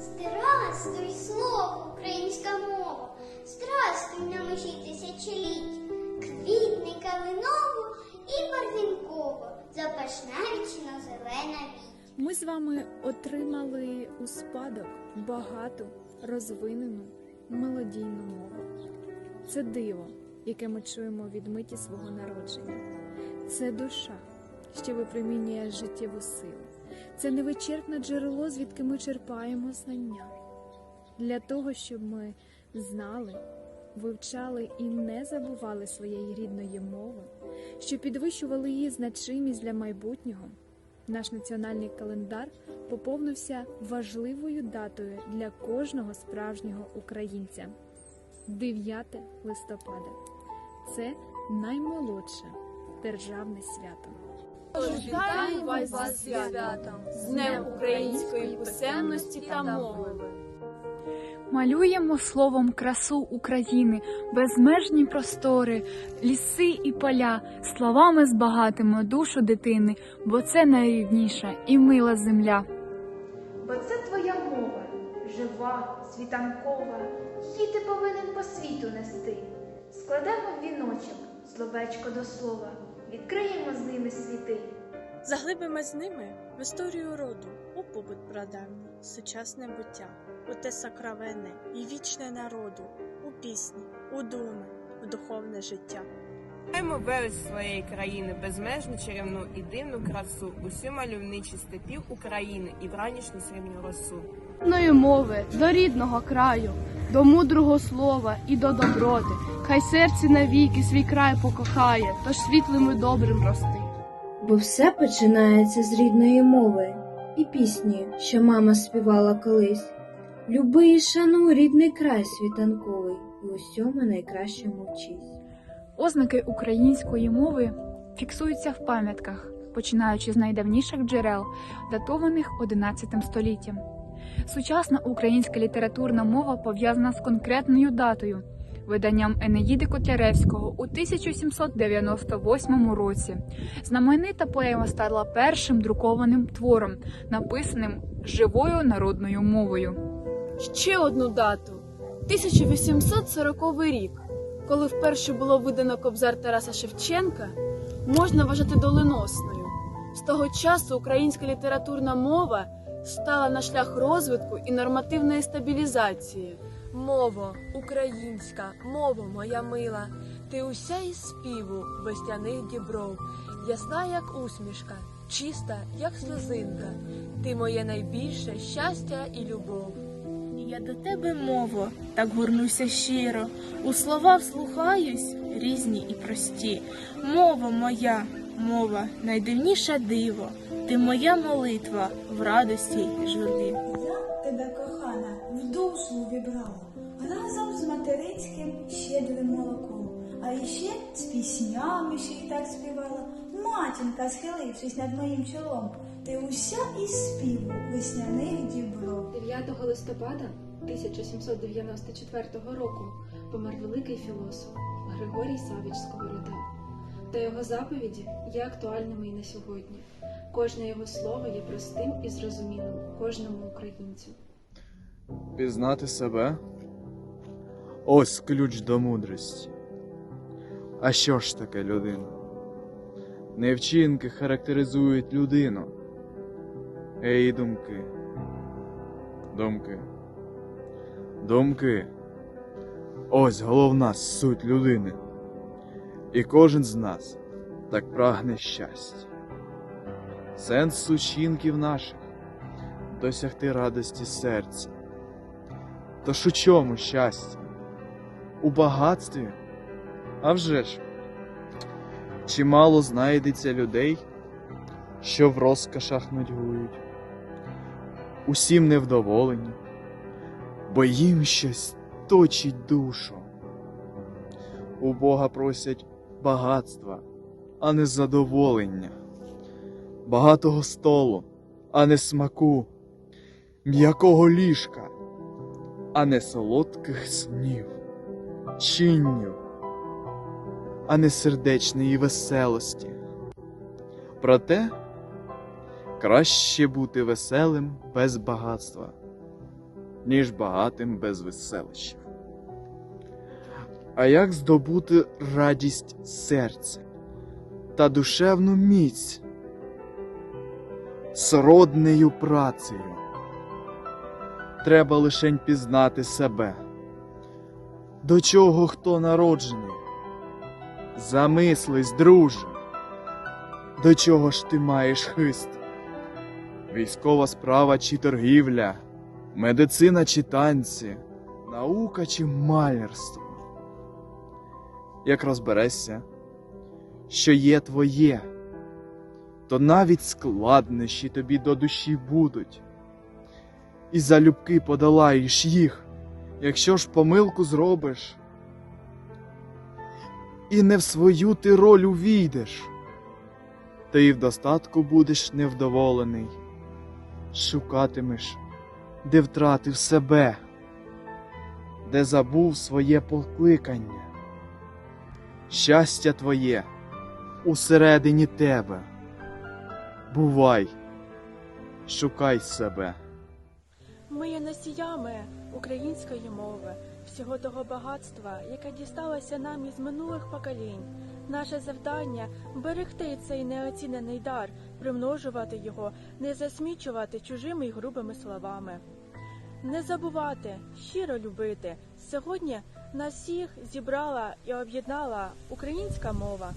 Здравствуй, слово, українська мова. Здравствуй на межі тисячоліть. Квітне калиново і барвінково, запашна зелена віч. Ми з вами отримали у спадок багату розвинену мелодійну мову. Це диво, яке ми чуємо від миті свого народження. Це душа, що випромінює життєву силу. Це невичерпне джерело, звідки ми черпаємо знання. Для того, щоб ми знали, вивчали і не забували своєї рідної мови, що підвищували її значимість для майбутнього. Наш національний календар поповнився важливою датою для кожного справжнього українця 9 листопада. Це наймолодше державне свято. Вітаю вас зі святом, з Днем української писемності та мови. Малюємо словом красу України, безмежні простори, ліси і поля, словами збагатимо душу дитини, бо це найрідніша і мила земля. Бо це твоя мова, жива, світанкова, її ти повинен по світу нести. Складемо в віночок, словечко до слова, відкриємо з ними. Заглибимо з ними в історію роду, у побут прадавній, сучасне буття, у те сокровенне і вічне народу, у пісні, у думи, в духовне життя. Маємо велич своєї країни, безмежну чарівну і дивну красу, усю мальовничі степів України і вранішню срібну росу. рідної мови, до рідного краю, до мудрого слова і до доброти. Хай серце навіки свій край покохає, тож світлим і добрим рости. Бо все починається з рідної мови і пісні, що мама співала колись. Люби і шануй рідний край світанковий, і усьому найкращому вчись. Ознаки української мови фіксуються в пам'ятках, починаючи з найдавніших джерел, датованих XI століттям. Сучасна українська літературна мова пов'язана з конкретною датою виданням Енеїди Котляревського у 1798 році. Знаменита поема стала першим друкованим твором, написаним живою народною мовою. Ще одну дату 1840 рік, коли вперше було видано кобзар Тараса Шевченка, можна вважати доленосною. З того часу українська літературна мова стала на шлях розвитку і нормативної стабілізації. Мово, українська, мово моя мила, ти уся із співу весняних дібров, ясна, як усмішка, чиста, як сльозинка, ти моє найбільше щастя і любов. Я до тебе, мово, так горнуся щиро, у слова вслухаюсь різні і прості. Мова моя, мова, найдивніша диво, ти моя молитва в радості й журбі. Вібрала разом з материнським щедрим молоком. А іще з піснями ще й так співала. Матінка, схилившись над моїм чолом, ти уся із співу весняних дібров. 9 листопада 1794 року помер великий філософ Григорій Савіч Сковорода. Та його заповіді є актуальними і на сьогодні. Кожне його слово є простим і зрозумілим кожному українцю. Пізнати себе ось ключ до мудрості. А що ж таке людина? Не вчинки характеризують людину, а її думки. Думки. Думки. Ось головна суть людини. І кожен з нас так прагне щастя. Сенс учинків наших досягти радості серця. Тож у чому щастя? У багатстві? А вже ж, чимало знайдеться людей, що в розкошах нудьгують, усім невдоволені, бо їм щось точить душу. У Бога просять багатства, а не задоволення, багатого столу, а не смаку, м'якого ліжка, а не солодких снів, чинню, а не сердечної веселості. Проте краще бути веселим без багатства, ніж багатим без веселищів. А як здобути радість серця та душевну міць сроднею працею? Треба лишень пізнати себе. До чого хто народжений? Замислись, друже, до чого ж ти маєш хист? Військова справа чи торгівля, медицина чи танці, наука чи малярство. Як розберешся, що є твоє, то навіть складнощі тобі до душі будуть, і залюбки подолаєш їх, якщо ж помилку зробиш, і не в свою ти роль увійдеш, ти в достатку будеш невдоволений шукатимеш, де втратив себе, де забув своє покликання. Щастя твоє усередині тебе. Бувай, шукай себе. Ми є носіями української мови, всього того багатства, яке дісталося нам із минулих поколінь. Наше завдання берегти цей неоцінений дар, примножувати його, не засмічувати чужими й грубими словами. Не забувати, щиро любити. Сьогодні нас всіх зібрала і об'єднала українська мова.